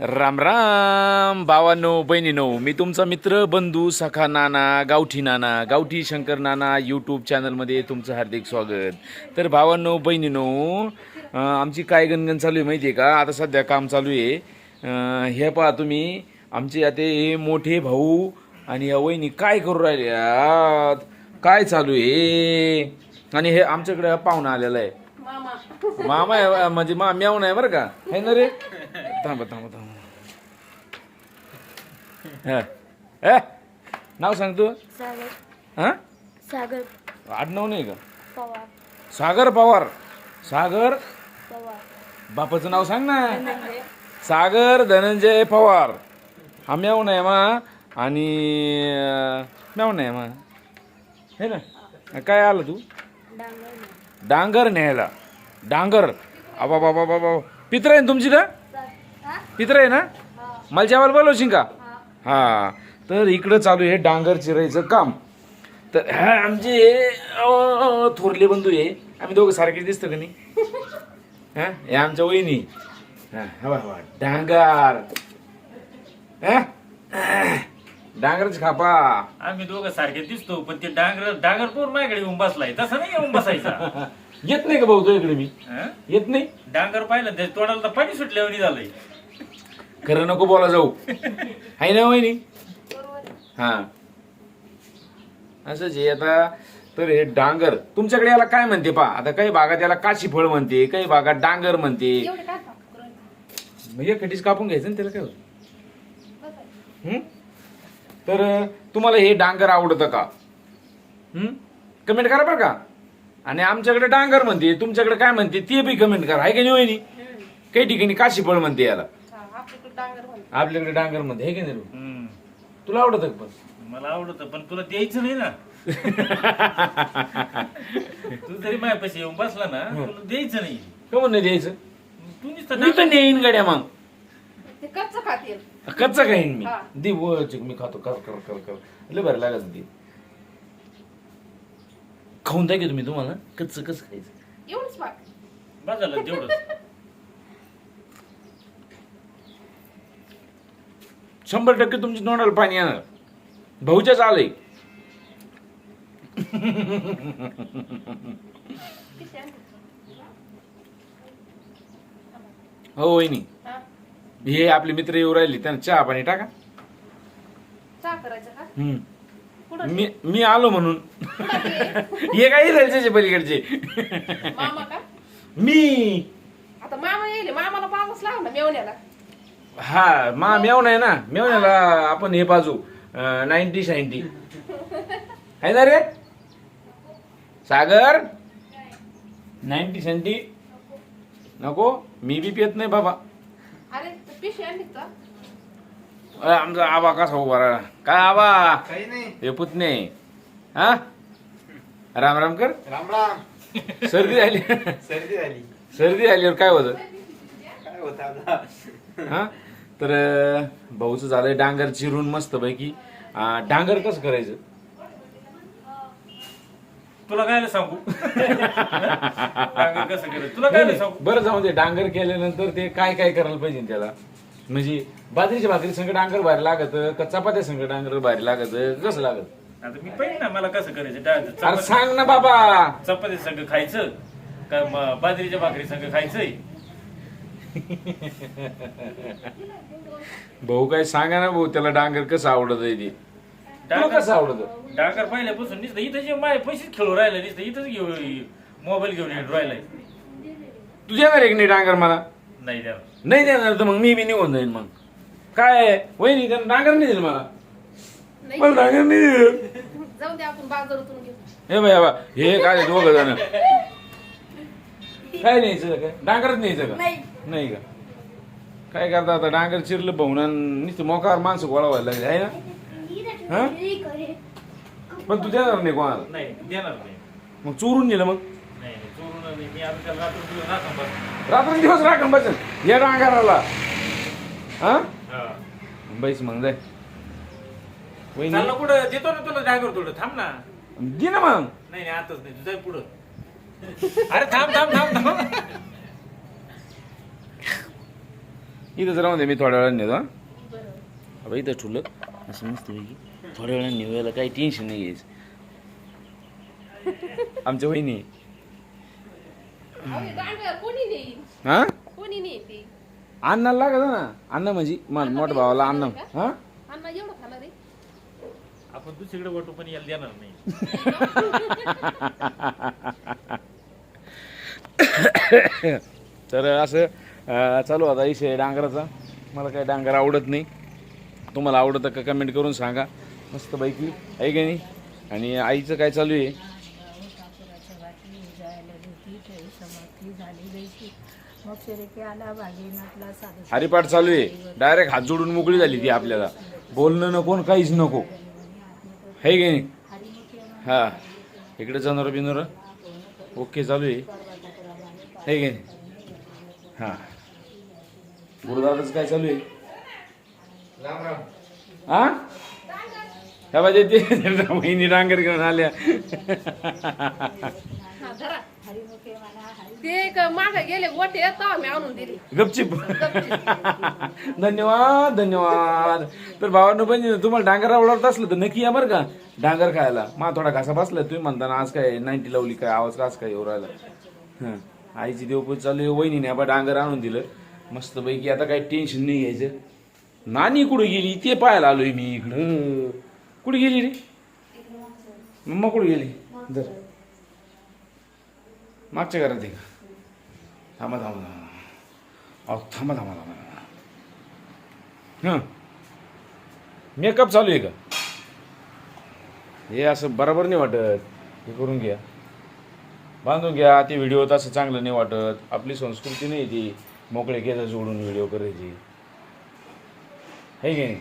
राम राम भावांनो बहिणीनो मी तुमचा मित्र बंधू सखा नाना गावठी नाना गावठी शंकर नाना यूट्यूब चॅनलमध्ये तुमचं हार्दिक स्वागत. तर भावांनो बहिणीनो आमची काय गणगण चालू आहे माहिती आहे का? आता सध्या काम चालू आहे. हे पहा तुम्ही आमचे आता हे मोठे भाऊ आणि या वहिनी काय करू राहिल्यात? काय चालू आहे? आणि हे आमच्याकडे पाहुणा आलेला आहे. मामा. आहे म्हणजे मा म्यावून आहे बरं का? है ना रे? थांबा थांबा थांबा. हा. ए, नाव सांग तू. सागर. हा? सागर. आडनाव नाही का? पवार. सागर पवार. सागर? पवार. बापाचं नाव सांग ना. सागर धनंजय पवार. हा म्यावून आहे मा. आणि म्यावून आहे मा. हे ना? काय आलं तू? डांगर डांगर न्यायला. डांगर. आबा बाबा बाबा. पित्र आहे ना तुमची का? पित्र आहे ना? मला जेवायला बोलवशील का? हा. तर इकडं चालू आहे डांगर चिरायचं काम. तर हा आमचे थोरले बंधू आहे आम्ही दोघं सारखे दिसतो का नाही? हा? हे आमच्या वहिनी. हा हवा हवा. डांगर. हा? डांगरच खापा. आम्ही दोघं सारखे दिसतो पण ते डांगर डांगर पोर माझ्याकडे येऊन बसलाय. तसं नाही येऊन बसायचा. येत नाही का भाऊ तो इकडे मी? हं? येत नाही? डांगर पाहिलं ते तोंडाला तर पाणी सुटल्यावर झालंय खरं नको बोला जाऊ. आहे ना वहिनी? हा. असंच आहे आता तर हे डांगर तुमच्याकडे याला काय म्हणते पा आता काही भागात याला काशी फळ म्हणते काही भागात डांगर म्हणते. एक खटीच कापून घ्यायचं ना त्याला काय होतं? हं? तर अं, तुम्हाला हे डांगर आवडतं का? कमेंट करा बरं का? आणि आमच्याकडे डांगर म्हणते तुमच्याकडे काय म्हणते ते बी कमेंट करा. आहे का नाही वहिनी? काही ठिकाणी काशी फळ म्हणते याला. आपल्याकडे डांगर म्हणते हे का नाही रे? हं. तुला आवडतं पण? मला आवडत पण तुला द्यायचं नाही ना. तू जरी माझ्यापाशी येऊन बसला ना तुला द्यायचं नाही. का नाही द्यायचं? तू नुसतं मी तर नेईन गाड्या मग. ते कच्चं खातील. कच्चा खाईन मी. हा. दे व चिक मी खातो. कर कर कर कर. लय बरं लागत ते. खाऊन द्या की तुम्ही तुम्हाला. कच्च कच खायचं. एवढंच झालं शंभर टक्के तुमच्या तोंडाला पाणी येणार. भाऊच्याच आलंय हो वहिनी. हा आपले मित्र येऊ राहिले त्यांना चहा पाणी टाका. हम्म. मी मी आलो म्हणून? हे काय राहायचे पलीकडचे? मामा का? मी. आता मामा येईल मामाला पावच लाव ना मेवण्याला. हा मा मेवण आहे ना. मेवण्याला आपण हे बाजू नाईन्टी शाईन्टी आहे ना रे? सागर? नाईन्टी सेंटी नको मी बी पित नाही बाबा. अरे आमचा आबा कसा उभा राहिला? काय आबा? काही नाही. हे पुतणे हा? राम राम कर. राम राम. सर्दी झाली. सर्दी झाली. सर्दी झाल्यावर काय होतं? काय होत आता? हा? तर भाऊचं झालंय डांगर चिरून मस्त पैकी डांगर कसं करायचं? तुला काय सांगू? डांगर कसं करायचं? तुला काय सांगू? बरं जाऊ दे. डांगर केल्यानंतर ते काय काय करायला पाहिजे त्याला? म्हणजे बाजरीच्या भाकरी संग डांगर बाहेर लागत का चपात्या संग डांगर बाहेर लागत कसं लागत? आता मी पाहिजे ना मला कसं करायचं? सांग ना बाबा. चपाती संग खायचं का बाजरीच्या भाकरी संग खायचंय? भाऊ काय सांगा ना भाऊ त्याला डांगर कसं आवडत आहे ते? तुला कसं आवडत? डांगर पाहिल्यापासून नुसतं इथं जे माझे पैसेच खेळू राहिले नुसतं इथंच घेऊ मोबाईल घेऊन येऊन राहिलाय तू देणार एक नाही डांगर मला? नाही द्या नाही देणार तर मग मी बी निघून जाईन मग. काय वहिनी त्यानं डांगर नाही दिलं मला. नाही. मला डांगर नाही दिलं. जाऊ दे आपण बाजारातून घेऊ. हे बाय बा हे काय दोघ जण? काय न्यायचं काय डांगरच न्यायचं का? नाही. नाही का? काय करता आता? डांगर चिरलं पाहून नुसतं मोकार माणसं गोळा व्हायला लागले आहे ना? हा? पण तू देणार नाही कोणाला? नाही देणार नाही. मग चोरून नेलं मग? नाही नाही, चोरून नाही मी आता त्याला रात्र दिवस राहतो बस रात्रंदिवस राखण बसेल. या डांगराला. हा? हा. बैस मग जाय. वहिनी. चाललं कुठं? देतो ना तुला डांगर थोडं. थांब ना. दे ना मग. नाही नाही आताच नाही तुझं पुढं. अरे थांब थांब थांब थांब. इथंच राहून दे मी थोड्या वेळाने नेतो हा. अबे इथं ठुलं. असं मस्त पैकी थोड्या वेळाने नेवायला काही टेन्शन नाही घ्यायचं. आमच्या वहिनी अहो, हे? कोणी हा ती अण्णाला लागत ना. अण्णा म्हणजे मला मोठ्या भावाला अण्णा. हा? अण्णा एवढं खाणार आहे? आपण दुसरीकडे वाटू पण याला देणार नाही. तर असं चालू आता विषय डांगराचा. मला काय डांगर आवडत नाही. तुम्हाला आवडतं का कमेंट करून सांगा. मस्तपैकी आहे का नाही? आणि आईचं काय चालू आहे? हरिपाठ चालू आहे. डायरेक्ट हात जोडून मोकळी झाली ती आपल्याला. बोलणं नको आणि काहीच नको. है की नाही? हा. इकडे जाणार बिनर ओके चालू आहे. है की नाही? हा. गुरुदादाच काय चालू आहे? राम राम. हा? ह्या बाजू ते महिनी डांगर घेऊन आल्या. हा, धरा. ते मागे गेले गोटे तेव्हा मी आणून दिली. गपचिप. धन्यवाद धन्यवाद. तर भावांनो पण तुम्हाला डांगर आवडत असलं तर नक्की या बरं का. डांगर खायला. मा थोडा घासा बसला तुम्ही म्हणताना आज काय नाईन्टी लावली काय आवाज काच काय येऊ राहिला? हं. आईची देवपूज चालू आहे वहिनीने आबा डांगर आणून दिलं. मस्तपैकी आता काही टेन्शन नाही घ्यायचं नानी कुठे गेली? ते पाहायला आलोय मी इकडं. कुठे गेली रे? मम्मा कुठे गेली? जर मागच्या घरात आहे का? थांबा थांबा थांबा. अहो थांबा थांबा थांबा. हां. मेकअप चालू आहे का? हे असं बरोबर नाही वाटत. हे करून घ्या. बांधून घ्या. ते व्हिडिओ असं चांगलं नाही वाटत. आपली संस्कृती नाही ती. मोकळे केस जोडून व्हिडिओ करायची. है की नाही?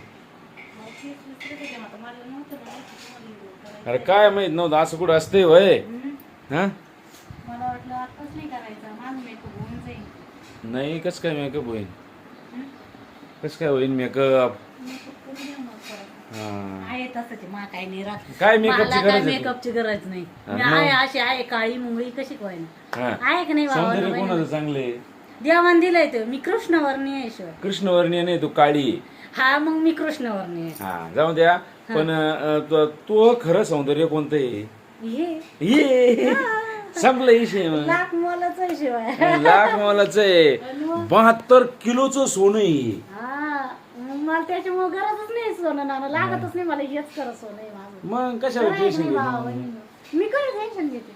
अरे काय माहीत नव्हतं असं कुठं असते वय हां? मला वाटलं आताच नाही करायचं माझं मेकअप होऊन जाईल. नाही कसं काय मेकअप होईल? कसं काय होईल मेकअप मेकअप करून देऊ मग परत. हां. आहे तसंच आहे, मला काही नाही राहत. काय मला काय गरज आहे मेकअपची गरज नाही. मी? आहे अशी आहे काळी मुंगळी कशी काय हां. आहे की नाही सौंदर्य भावानं कोणाचं चांगले देवान दिलंय तो. मी कृष्णवर्णी आहे ईश्वर कृष्णवर्णीय नाही तू काळी आहे. हा मग मी कृष्णवर्णी आहे. हा जाऊ द्या. पण अं, तू- तू खरं सौंदर्य कोणतं आहे? हे. ये संपलं विषय मग लाख मोलाच आहे शिवाय. लाख मोलाच आहे. बहात्तर किलोचं सोनं आहे. हा मग मला त्याच्यामुळे गरजच नाही सोनं नाणं लागतच नाही मला हेच खरं सोनं आहे माझं. मग कशाला करायचं टेन्शन नाही घेतो भावाबहिणीनं. मी काय टेन्शन घेते?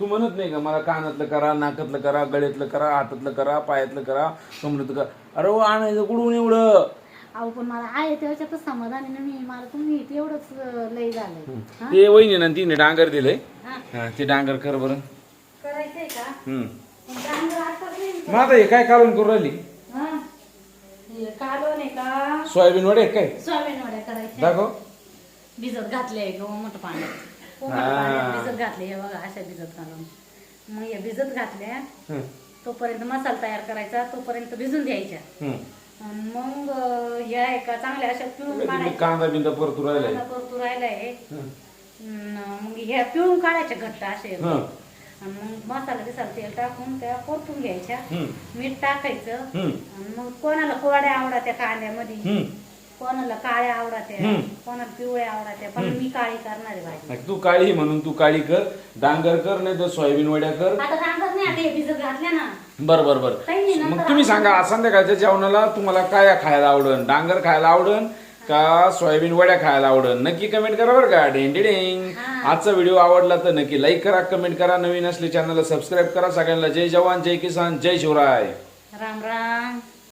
तू म्हणत नाही का मला कानातलं करा नाकातलं करा गळ्यातलं करा हातातलं करा पायातलं करा कमरेतलं करा. अरे वा, आणायचं कुठून एवढं? अहो पण मला आहे त्याच्यातच समाधान आहे ना मी. मला तुम्ही तेवढंच अं, लय झालंय. हा? ते वहिनी ना तिने डांगर दिलंय. हा. हा, ते डांगर कर बरं. करायचंय का? हम्म. पण डांगर आताच नाही. मग आता हे काय काढून करू राहिली? हा? हे कालवण आहे का? सोयाबीन वडे काय? सोयाबीन वड्या करायच्या दाखव. भिजत घातले मोठं पाण्यात. कोमट हा. पाण्यात भिजत घातले हे बघा अशा भिजत घालून. मग या भिजत घातल्या तोपर्यंत मसाला तयार करायचा तोपर्यंत भिजून द्यायच्या मग ह्या एका चांगल्या अशा पिळून काढायच्या. कांदा बिंदा परतू राहिलाय. परतू राहिलाय. हं, मग ह्या पिळून काढायच्या घट्ट असे मग मसाला बिसाला तेल टाकून त्या परतून घ्यायच्या. मीठ टाकायचं. आणि मग कोणाला कोरड्या आवडत्या कांद्यामध्ये. हं. कोणाला काळ्या आवडत्या हम्म. कोणाला पिवळ्या आवडत्या पण मी काळी करणार आहे भाजी नाही, तू काळी म्हणून तू काळी कर डांगर कर नाही तर सोयाबीन वड्या कर. आता सांगत नाही आता हे भिजत घातल्या ना. बर बर बर. काही नाही, मग तुम्ही सांगा आज संध्याकाळच्या जेवणाला तुम्हाला काय खायला आवडन? डांगर खायला आवडन का सोयाबीन वड्या खायला आवडन? नक्की कमेंट करा बरं का. डेंडी डेंग. आजचा व्हिडिओ आवडला तर नक्की लाईक करा कमेंट करा. नवीन असले चॅनलला सबस्क्राईब करा. सगळ्यांना जय जवान जय किसान जय शिवराय. राम राम.